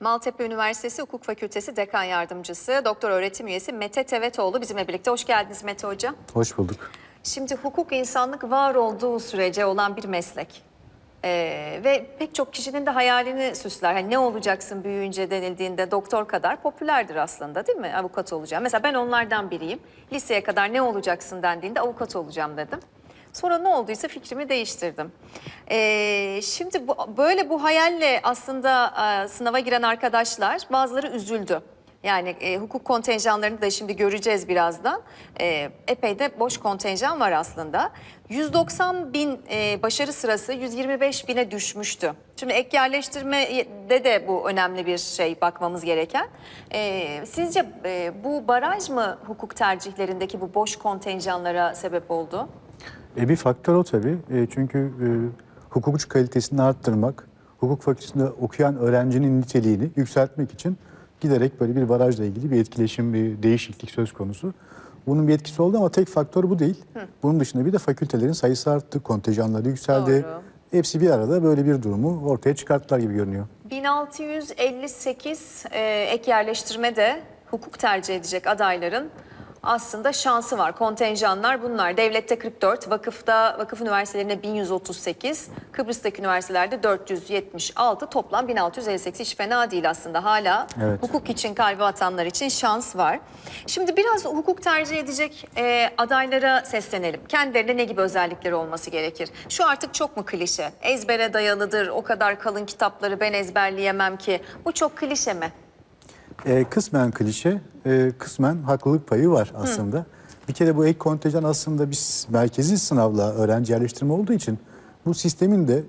Maltepe Üniversitesi Hukuk Fakültesi Dekan Yardımcısı, Doktor Öğretim Üyesi Mete Tevetoğlu bizimle birlikte. Hoş geldiniz Mete Hocam. Hoş bulduk. Şimdi hukuk insanlık var olduğu sürece olan bir meslek. Ee, ve pek çok kişinin de hayalini süsler. Hani ne olacaksın büyüyünce denildiğinde doktor kadar popülerdir aslında değil mi? Avukat olacağım. Mesela ben onlardan biriyim. Liseye kadar ne olacaksın dendiğinde avukat olacağım dedim. Sonra ne olduysa fikrimi değiştirdim. Ee, şimdi bu, böyle bu hayalle aslında e, sınava giren arkadaşlar bazıları üzüldü. Yani e, hukuk kontenjanlarını da şimdi göreceğiz birazdan. E, epey de boş kontenjan var aslında. 190 bin e, başarı sırası 125 bine düşmüştü. Şimdi ek yerleştirmede de bu önemli bir şey bakmamız gereken. E, sizce e, bu baraj mı hukuk tercihlerindeki bu boş kontenjanlara sebep oldu? E, bir faktör o tabii. E, çünkü e, hukukçu kalitesini arttırmak, hukuk fakültesinde okuyan öğrencinin niteliğini yükseltmek için giderek böyle bir barajla ilgili bir etkileşim, bir değişiklik söz konusu. Bunun bir etkisi oldu ama tek faktör bu değil. Bunun dışında bir de fakültelerin sayısı arttı, kontenjanları yükseldi. Doğru. Hepsi bir arada böyle bir durumu ortaya çıkarttılar gibi görünüyor. 1658 e, ek yerleştirme de hukuk tercih edecek adayların aslında şansı var. Kontenjanlar bunlar. Devlette 44, vakıfta vakıf üniversitelerinde 1138, Kıbrıs'taki üniversitelerde 476, toplam 1658 hiç fena değil aslında. Hala Evet. hukuk için kalbi atanlar için şans var. Şimdi biraz hukuk tercih edecek e, adaylara seslenelim. Kendilerine ne gibi özellikleri olması gerekir? Şu artık çok mu klişe? Ezbere dayalıdır, o kadar kalın kitapları ben ezberleyemem ki. Bu çok klişe mi? E, kısmen klişe, e, kısmen haklılık payı var aslında. Bir kere bu ek kontenjan aslında bir merkezi sınavla öğrenci yerleştirme olduğu için bu sistemin de e,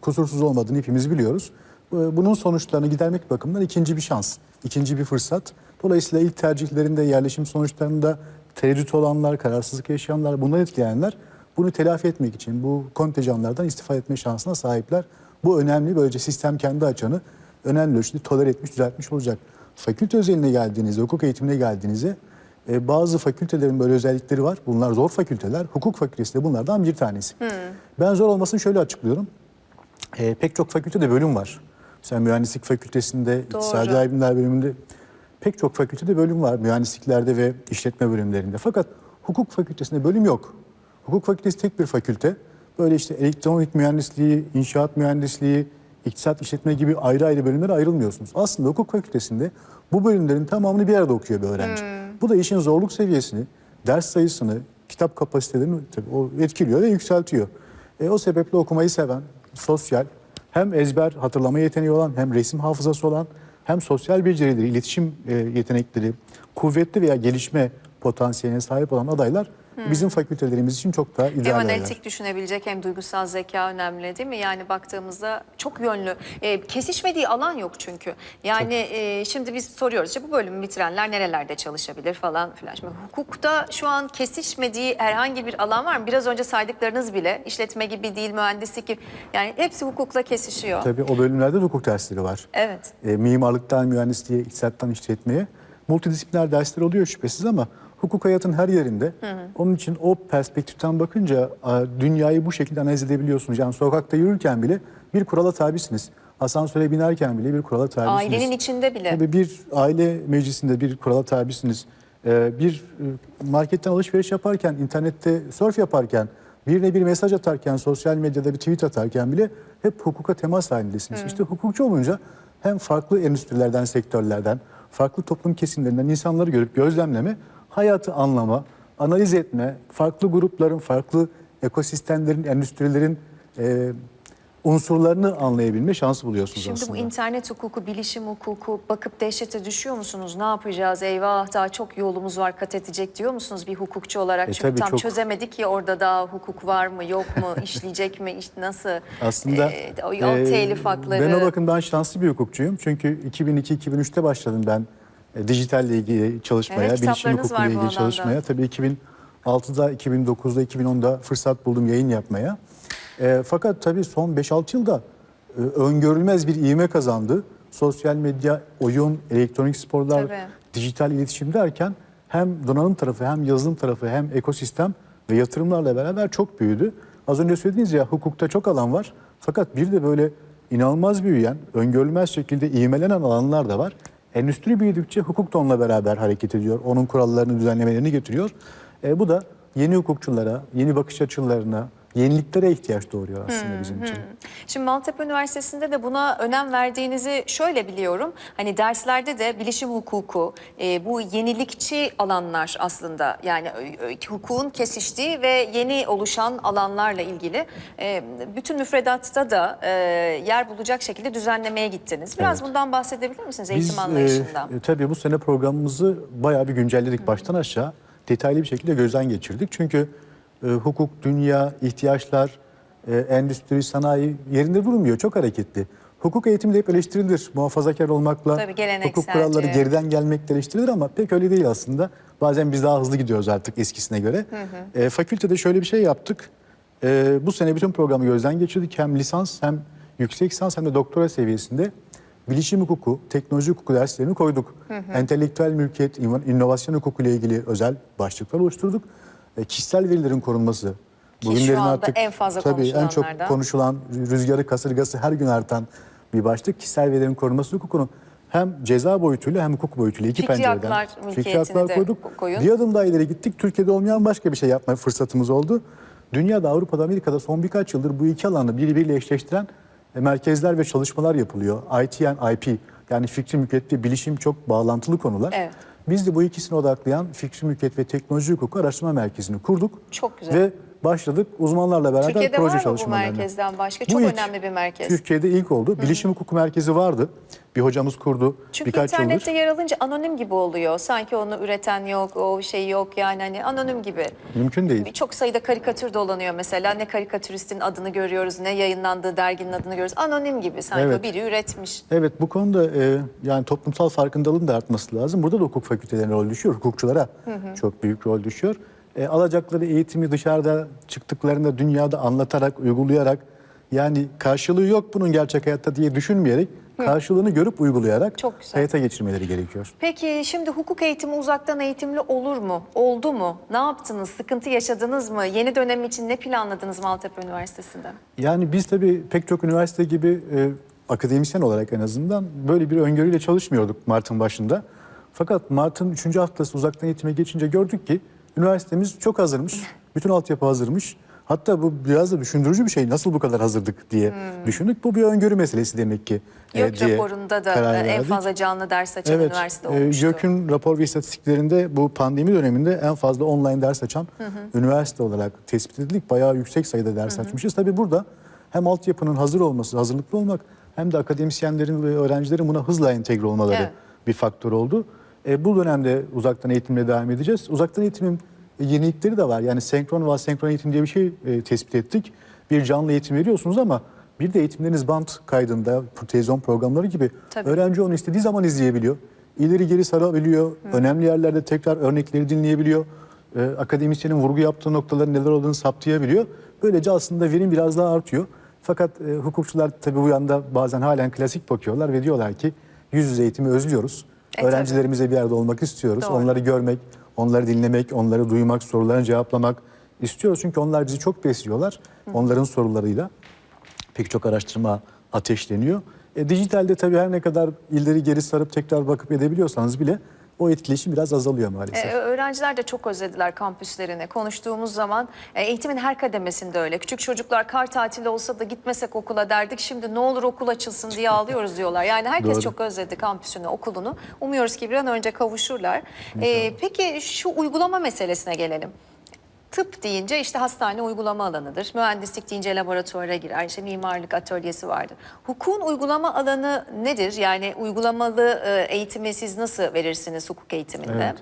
kusursuz olmadığını hepimiz biliyoruz. E, bunun sonuçlarını gidermek bakımından ikinci bir şans, ikinci bir fırsat. Dolayısıyla ilk tercihlerinde yerleşim sonuçlarında tereddüt olanlar, kararsızlık yaşayanlar, bundan etkilenenler bunu telafi etmek için bu kontenjanlardan istifa etme şansına sahipler. Bu önemli. Böylece sistem kendi açanı önemli ölçüde tolere etmiş, düzeltmiş olacak. Fakülte özeline geldiğinizde, hukuk eğitimine geldiğinizde e, bazı fakültelerin böyle özellikleri var. Bunlar zor fakülteler. Hukuk fakültesi de bunlardan bir tanesi. Ben zor olmasını şöyle açıklıyorum. E, pek çok fakültede bölüm var. Mesela mühendislik fakültesinde, iktisadi Doğru. bilimler bölümünde pek çok fakültede bölüm var. Mühendisliklerde ve işletme bölümlerinde. Fakat hukuk fakültesinde bölüm yok. Hukuk fakültesi tek bir fakülte. Böyle işte elektronik mühendisliği, inşaat mühendisliği, iktisat işletme gibi ayrı ayrı bölümlere ayrılmıyorsunuz. Aslında hukuk fakültesinde bu bölümlerin tamamını bir arada okuyor bir öğrenci. Bu da işin zorluk seviyesini, ders sayısını, kitap kapasitelerini tabii o etkiliyor ve yükseltiyor. E, o sebeple okumayı seven, sosyal, hem ezber hatırlama yeteneği olan, hem resim hafızası olan, hem sosyal becerileri, iletişim e, yetenekleri, kuvvetli veya gelişme potansiyeline sahip olan adaylar bizim fakültelerimiz için çok daha Hem ideal adaylar. analitik düşünebilecek hem duygusal zeka önemli değil mi? Yani baktığımızda çok yönlü. E, kesişmediği alan yok çünkü. Yani e, şimdi biz soruyoruz işte bu bölümü bitirenler nerelerde çalışabilir falan filan. Şimdi hukukta şu an kesişmediği herhangi bir alan var mı? Biraz önce saydıklarınız bile işletme gibi değil, mühendislik gibi. Yani hepsi hukukla kesişiyor. Tabii o bölümlerde de hukuk dersleri var. Evet. E, mimarlıktan mühendisliğe, iktisattan işletmeye multidisipliner dersler oluyor şüphesiz ama hukuk hayatın her yerinde. Onun için o perspektiften bakınca dünyayı bu şekilde analiz edebiliyorsunuz. Yani sokakta yürürken bile bir kurala tabisiniz. Asansöre binerken bile bir kurala tabisiniz. Ailenin içinde bile. Tabii bir aile meclisinde bir kurala tabisiniz. Ee, bir e, marketten alışveriş yaparken, internette surf yaparken, birine bir mesaj atarken, sosyal medyada bir tweet atarken bile hep hukuka temas halindesiniz. İşte hukukçu olunca hem farklı endüstrilerden, sektörlerden, farklı toplum kesimlerinden insanları görüp gözlemleme, hayatı anlama, analiz etme, farklı grupların, farklı ekosistemlerin, endüstrilerin e, unsurlarını anlayabilme şansı buluyorsunuz Şimdi aslında. bu internet hukuku, bilişim hukuku bakıp dehşete düşüyor musunuz? Ne yapacağız? Eyvah daha çok yolumuz var kat edecek diyor musunuz bir hukukçu olarak? E, Çünkü tabii tam çok. çözemedik ki orada daha hukuk var mı yok mu, işleyecek mi, iş, nasıl? Aslında Ee, o, o e, telif hakları. Ben o bakımdan şanslı bir hukukçuyum. Çünkü 2002-2003'te başladım ben e, dijitalle ilgili çalışmaya, Evet, bilişim hukukuyla ilgili çalışmaya. Tabii 2006'da, 2009'da, 2010'da fırsat buldum yayın yapmaya. E, fakat tabii son 5-6 yılda e, öngörülmez bir ivme kazandı. Sosyal medya, oyun, elektronik sporlar, Tabii. dijital iletişim derken hem donanım tarafı hem yazılım tarafı hem ekosistem ve yatırımlarla beraber çok büyüdü. Az önce söylediğiniz ya hukukta çok alan var. Fakat bir de böyle inanılmaz büyüyen, öngörülmez şekilde ivmelenen alanlar da var. Endüstri büyüdükçe hukuk da onunla beraber hareket ediyor. Onun kurallarını, düzenlemelerini getiriyor. E, bu da yeni hukukçulara, yeni bakış açılarına, yeniliklere ihtiyaç doğuruyor aslında bizim için. Şimdi Maltepe Üniversitesi'nde de buna önem verdiğinizi şöyle biliyorum. Hani derslerde de bilişim hukuku, e, bu yenilikçi alanlar aslında yani e, hukukun kesiştiği ve yeni oluşan alanlarla ilgili e, bütün müfredatta da e, yer bulacak şekilde düzenlemeye gittiniz. Biraz Evet. bundan bahsedebilir misiniz Biz eğitim anlayışında? e, tabii bu sene programımızı bayağı bir güncelledik baştan aşağı. Detaylı bir şekilde gözden geçirdik. Çünkü e, hukuk, dünya, ihtiyaçlar, e, endüstri, sanayi yerinde durmuyor. Çok hareketli. Hukuk eğitimi de hep eleştirilir. Muhafazakar olmakla Tabii, hukuk kuralları geriden gelmekle eleştirilir ama pek öyle değil aslında. Bazen biz daha hızlı gidiyoruz artık eskisine göre. E, fakültede şöyle bir şey yaptık. E, bu sene bütün programı gözden geçirdik. Hem lisans hem yüksek lisans hem de doktora seviyesinde bilişim hukuku, teknoloji hukuku derslerini koyduk. Entelektüel mülkiyet, inovasyon hukuku ile ilgili özel başlıklar oluşturduk. E, kişisel verilerin korunması. Ki şu anda en fazla tabii en çok konuşulan, rüzgarı, kasırgası her gün artan bir başlık. Kişisel verilerin korunması hukukunun hem ceza boyutuyla hem hukuk boyutuyla iki Fikri pencereden. haklar fikri haklar koyduk. koyun. Bir adım daha ileri gittik. Türkiye'de olmayan başka bir şey yapma fırsatımız oldu. Dünyada, Avrupa'da, Amerika'da son birkaç yıldır bu iki alanı birbiriyle eşleştiren e, merkezler ve çalışmalar yapılıyor. IT and IP yani fikri mülkiyet ve bilişim çok bağlantılı konular. Evet. Biz de bu ikisini odaklayan Fikri Mülkiyet ve Teknoloji Hukuku Araştırma Merkezi'ni kurduk. Çok güzel. Ve başladık uzmanlarla beraber Türkiye'de proje var mı bu çalışmalarına. merkezden başka? Bu Çok ilk. önemli bir merkez. Türkiye'de ilk oldu. Bilişim Hukuku Merkezi vardı. Bir hocamız kurdu Çünkü birkaç internette yıldır. yer alınca anonim gibi oluyor. Sanki onu üreten yok, o şey yok yani hani anonim gibi. Mümkün değil. Çok sayıda karikatür dolanıyor mesela. Ne karikatüristin adını görüyoruz, ne yayınlandığı derginin adını görüyoruz. Anonim gibi sanki Evet. biri üretmiş. Evet bu konuda e, yani toplumsal farkındalığın da artması lazım. Burada da hukuk fakültelerine rol düşüyor. Hukukçulara çok büyük rol düşüyor. E, alacakları eğitimi dışarıda çıktıklarında dünyada anlatarak, uygulayarak yani karşılığı yok bunun gerçek hayatta diye düşünmeyerek karşılığını görüp uygulayarak Çok güzel. hayata geçirmeleri gerekiyor. Peki şimdi hukuk eğitimi uzaktan eğitimli olur mu? Oldu mu? Ne yaptınız? Sıkıntı yaşadınız mı? Yeni dönem için ne planladınız Maltepe Üniversitesi'nde? Yani biz tabii pek çok üniversite gibi e, akademisyen olarak en azından böyle bir öngörüyle çalışmıyorduk Mart'ın başında. Fakat Mart'ın 3. haftası uzaktan eğitime geçince gördük ki üniversitemiz çok hazırmış. Bütün altyapı hazırmış. Hatta bu biraz da düşündürücü bir şey. Nasıl bu kadar hazırdık diye düşündük. Bu bir öngörü meselesi demek ki. e, YÖK diye raporunda da e, en fazla canlı ders açan Evet, üniversite e, olmuştu. YÖK'ün rapor ve istatistiklerinde bu pandemi döneminde en fazla online ders açan üniversite olarak tespit edildik. Bayağı yüksek sayıda ders açmışız. Tabii burada hem altyapının hazır olması, hazırlıklı olmak hem de akademisyenlerin ve öğrencilerin buna hızla entegre olmaları Evet. bir faktör oldu. E, bu dönemde uzaktan eğitimle devam edeceğiz. Uzaktan eğitimin yenilikleri de var. Yani senkron ve asenkron eğitim diye bir şey e, tespit ettik. Bir canlı eğitim veriyorsunuz ama bir de eğitimleriniz bant kaydında, televizyon programları gibi Tabii. öğrenci onu istediği zaman izleyebiliyor. İleri geri sarabiliyor. Önemli yerlerde tekrar örnekleri dinleyebiliyor. E, akademisyenin vurgu yaptığı noktaların neler olduğunu saptayabiliyor. Böylece aslında verim biraz daha artıyor. Fakat e, hukukçular tabii bu yanda bazen halen klasik bakıyorlar ve diyorlar ki yüz yüze eğitimi özlüyoruz. E, tabii. Öğrencilerimize bir yerde olmak istiyoruz. Doğru. Onları görmek, onları dinlemek, onları duymak, sorularını cevaplamak istiyoruz. Çünkü onlar bizi çok besliyorlar. Onların sorularıyla pek çok araştırma ateşleniyor. E, dijitalde tabii her ne kadar ileri geri sarıp tekrar bakıp edebiliyorsanız bile o etkileşim biraz azalıyor maalesef. Ee, öğrenciler de çok özlediler kampüslerini. Konuştuğumuz zaman e, eğitimin her kademesinde öyle. Küçük çocuklar kar tatili olsa da gitmesek okula derdik. Şimdi ne olur okul açılsın diye ağlıyoruz diyorlar. Yani herkes Doğru. çok özledi kampüsünü, okulunu. Umuyoruz ki bir an önce kavuşurlar. Ee, peki şu uygulama meselesine gelelim. Tıp deyince işte hastane uygulama alanıdır. Mühendislik deyince laboratuvara girer. İşte mimarlık atölyesi vardır. Hukukun uygulama alanı nedir? Yani uygulamalı e, eğitimi siz nasıl verirsiniz hukuk eğitiminde? Evet.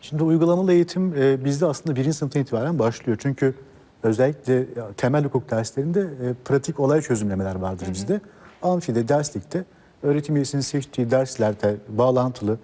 Şimdi uygulamalı eğitim e, bizde aslında birinci sınıftan itibaren başlıyor. Çünkü özellikle temel hukuk derslerinde e, pratik olay çözümlemeler vardır bizde. Amfide, derslikte öğretim üyesinin seçtiği derslerde bağlantılı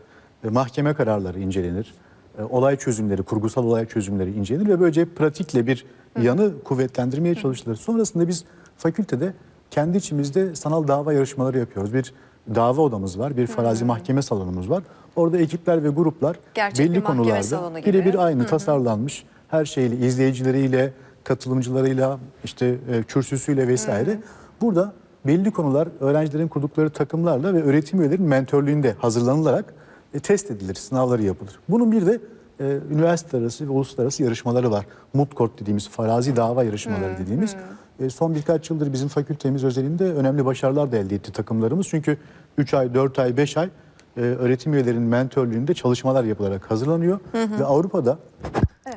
mahkeme kararları incelenir. E, olay çözümleri, kurgusal olay çözümleri incelenir ve böylece pratikle bir yanı kuvvetlendirmeye çalışılır. Sonrasında biz fakültede kendi içimizde sanal dava yarışmaları yapıyoruz. Bir dava odamız var, bir farazi mahkeme salonumuz var. Orada ekipler ve gruplar Gerçek bir belli mahkeme konularda gibi. birebir aynı tasarlanmış her şeyle izleyicileriyle, katılımcılarıyla, işte e, kürsüsüyle vesaire. Burada belli konular öğrencilerin kurdukları takımlarla ve öğretim üyelerinin mentörlüğünde hazırlanılarak e, test edilir, sınavları yapılır. Bunun bir de e, üniversite arası ve uluslararası yarışmaları var. Mutkort dediğimiz farazi dava yarışmaları dediğimiz. E, son birkaç yıldır bizim fakültemiz özelinde önemli başarılar da elde etti takımlarımız. Çünkü 3 ay, 4 ay, 5 ay e, öğretim üyelerinin mentörlüğünde çalışmalar yapılarak hazırlanıyor. Ve Avrupa'da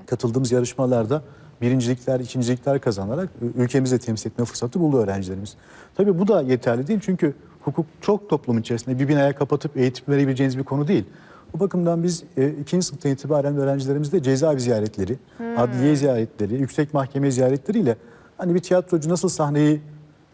katıldığımız yarışmalarda birincilikler, ikincilikler kazanarak ülkemizi temsil etme fırsatı buldu öğrencilerimiz. Tabii bu da yeterli değil çünkü hukuk çok toplum içerisinde bir binaya kapatıp eğitim verebileceğiniz bir konu değil. Bu bakımdan biz e, ikinci sınıftan itibaren öğrencilerimizde cezaevi ziyaretleri, adliye ziyaretleri, yüksek mahkeme ziyaretleriyle hani bir tiyatrocu nasıl sahneyi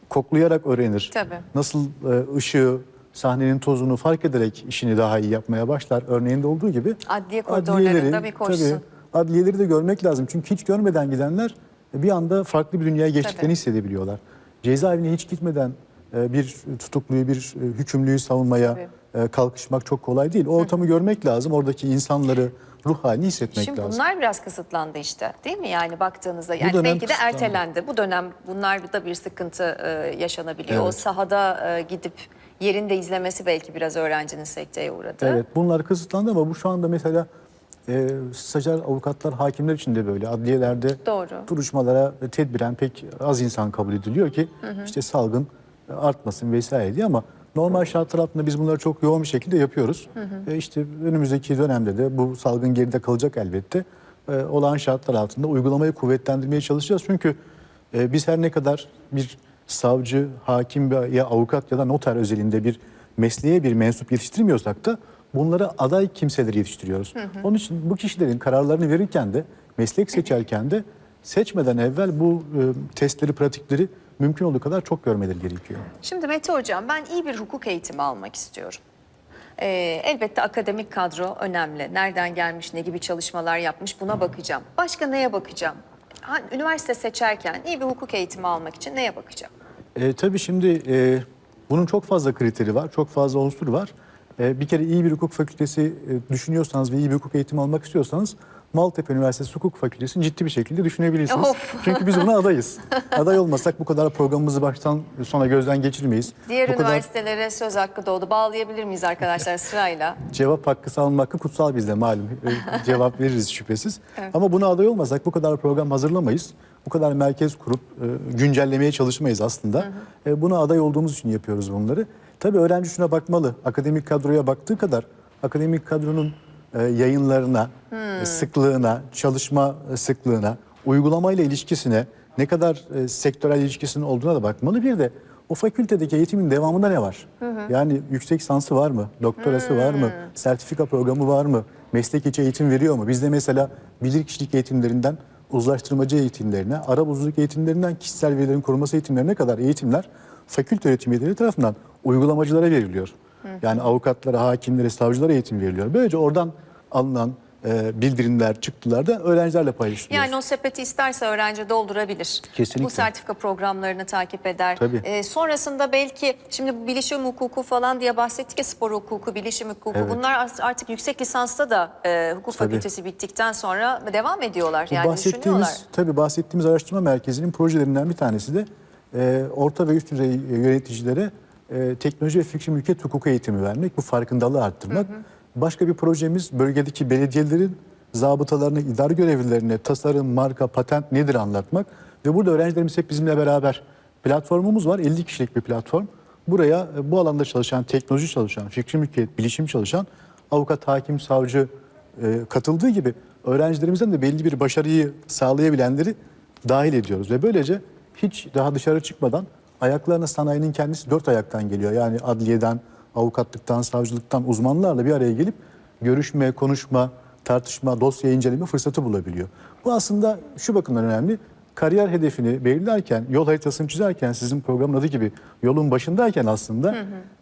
koklayarak öğrenir, Tabii. nasıl e, ışığı, sahnenin tozunu fark ederek işini daha iyi yapmaya başlar örneğinde olduğu gibi Adliye koridorlarında bir koşsun. tabii, adliyeleri de görmek lazım. Çünkü hiç görmeden gidenler bir anda farklı bir dünyaya geçtiklerini Tabii. hissedebiliyorlar. Cezaevine hiç gitmeden bir tutukluyu, bir e, hükümlüyü savunmaya e, kalkışmak çok kolay değil. O ortamı görmek lazım. Oradaki insanları, ruh halini hissetmek Şimdi lazım. bunlar biraz kısıtlandı işte değil mi yani baktığınızda yani belki de kısıtlandı. ertelendi. Bu dönem bunlar da bir sıkıntı e, yaşanabiliyor. O Evet. sahada e, gidip yerinde izlemesi belki biraz öğrencinin sekteye uğradı. Evet bunlar kısıtlandı ama bu şu anda mesela e, stajyer avukatlar, hakimler için de böyle. Adliyelerde Doğru. duruşmalara tedbiren pek az insan kabul ediliyor ki işte salgın artmasın vesaire diye ama normal şartlar altında biz bunları çok yoğun bir şekilde yapıyoruz. E, işte önümüzdeki dönemde de bu salgın geride kalacak elbette. E, olağan şartlar altında uygulamayı kuvvetlendirmeye çalışacağız. Çünkü e, biz her ne kadar bir savcı, hakim ya avukat ya da noter özelinde bir mesleğe bir mensup yetiştirmiyorsak da bunlara aday kimseleri yetiştiriyoruz. Onun için bu kişilerin kararlarını verirken de meslek seçerken de seçmeden evvel bu e, testleri, pratikleri mümkün olduğu kadar çok görmeleri gerekiyor. Şimdi Mete Hocam ben iyi bir hukuk eğitimi almak istiyorum. Ee, elbette akademik kadro önemli. Nereden gelmiş, ne gibi çalışmalar yapmış buna bakacağım. Başka neye bakacağım? Ha, üniversite seçerken iyi bir hukuk eğitimi almak için neye bakacağım? E, tabii şimdi e, bunun çok fazla kriteri var, çok fazla unsur var. E, bir kere iyi bir hukuk fakültesi e, düşünüyorsanız ve iyi bir hukuk eğitimi almak istiyorsanız Maltepe Üniversitesi Hukuk Fakültesini ciddi bir şekilde düşünebilirsiniz. Of. Çünkü biz buna adayız. Aday olmasak bu kadar programımızı baştan sona gözden geçirmeyiz. Diğer bu kadar üniversitelere söz hakkı doğdu. Bağlayabilir miyiz arkadaşlar sırayla? cevap hakkı savunma hakkı kutsal bizde malum. E, cevap veririz şüphesiz. Ama buna aday olmasak bu kadar program hazırlamayız. Bu kadar merkez kurup e, güncellemeye çalışmayız aslında. E, buna aday olduğumuz için yapıyoruz bunları. Tabii öğrenci şuna bakmalı. Akademik kadroya baktığı kadar akademik kadronun yayınlarına, e, sıklığına, çalışma e, sıklığına, uygulamayla ilişkisine, ne kadar e, sektörel ilişkisinin olduğuna da bakmalı. Bir de o fakültedeki eğitimin devamında ne var? Yani yüksek lisansı var mı? Doktorası var mı? Sertifika programı var mı? Meslek içi eğitim veriyor mu? Bizde mesela bilirkişilik eğitimlerinden uzlaştırmacı eğitimlerine, ara buzluk eğitimlerinden kişisel verilerin korunması eğitimlerine kadar eğitimler fakülte öğretim üyeleri tarafından uygulamacılara veriliyor. Yani avukatlara, hakimlere, savcılara eğitim veriliyor. Böylece oradan alınan e, bildirimler, çıktılar da öğrencilerle paylaşılıyor. Yani o sepeti isterse öğrenci doldurabilir. Kesinlikle. Bu sertifika programlarını takip eder. Tabii. Ee, sonrasında belki şimdi bu bilişim hukuku falan diye bahsettik ya spor hukuku, bilişim hukuku. Evet. Bunlar artık yüksek lisansta da e, hukuk Tabii. fakültesi bittikten sonra devam ediyorlar. Bu Yani bahsettiğimiz, tabii bahsettiğimiz araştırma merkezinin projelerinden bir tanesi de e, orta ve üst düzey yöneticilere e, teknoloji ve fikri mülkiyet hukuku eğitimi vermek, bu farkındalığı arttırmak. Başka bir projemiz bölgedeki belediyelerin zabıtalarına, idare görevlilerine tasarım, marka, patent nedir anlatmak. Ve burada öğrencilerimiz hep bizimle beraber platformumuz var, 50 kişilik bir platform. Buraya e, bu alanda çalışan, teknoloji çalışan, fikri mülkiyet, bilişim çalışan avukat, hakim, savcı e, katıldığı gibi öğrencilerimizden de belli bir başarıyı sağlayabilenleri dahil ediyoruz. Ve böylece hiç daha dışarı çıkmadan ayaklarına sanayinin kendisi dört ayaktan geliyor. Yani adliyeden, avukatlıktan, savcılıktan uzmanlarla bir araya gelip görüşme, konuşma, tartışma, dosya inceleme fırsatı bulabiliyor. Bu aslında şu bakımdan önemli. Kariyer hedefini belirlerken, yol haritasını çizerken sizin programın adı gibi yolun başındayken aslında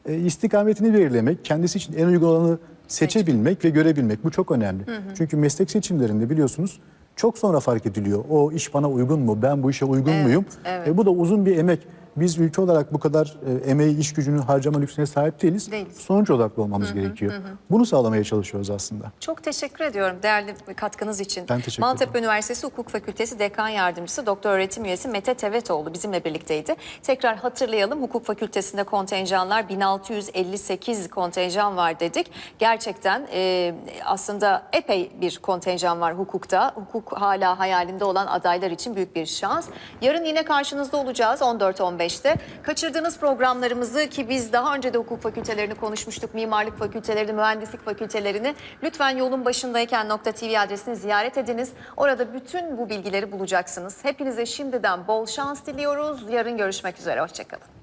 e, istikametini belirlemek, kendisi için en uygun olanı seçebilmek ve görebilmek bu çok önemli. Çünkü meslek seçimlerinde biliyorsunuz çok sonra fark ediliyor. O iş bana uygun mu? Ben bu işe uygun Evet, muyum? evet. E, bu da uzun bir emek. Biz ülke olarak bu kadar e, emeği, iş gücünü harcama lüksüne sahip değiliz. Değiliz. Sonuç odaklı olmamız gerekiyor. Bunu sağlamaya çalışıyoruz aslında. Çok teşekkür ediyorum değerli katkınız için. Ben teşekkür Maltepe Üniversitesi Hukuk Fakültesi Dekan Yardımcısı Doktor Öğretim Üyesi Mete Tevetoğlu bizimle birlikteydi. Tekrar hatırlayalım Hukuk Fakültesinde kontenjanlar 1658 kontenjan var dedik. Gerçekten e, aslında epey bir kontenjan var hukukta. Hukuk hala hayalinde olan adaylar için büyük bir şans. Yarın yine karşınızda olacağız 14-15'te. Kaçırdığınız programlarımızı ki biz daha önce de hukuk fakültelerini konuşmuştuk. Mimarlık fakültelerini, mühendislik fakültelerini lütfen yolun başındayken .tv adresini ziyaret ediniz. Orada bütün bu bilgileri bulacaksınız. Hepinize şimdiden bol şans diliyoruz. Yarın görüşmek üzere. Hoşçakalın.